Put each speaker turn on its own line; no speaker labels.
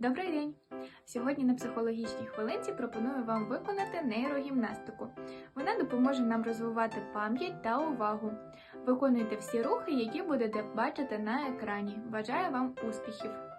Добрий день! Сьогодні на психологічній хвилинці пропоную вам виконати нейрогімнастику. Вона допоможе нам розвивати пам'ять та увагу. Виконуйте всі рухи, які будете бачити на екрані. Бажаю вам успіхів!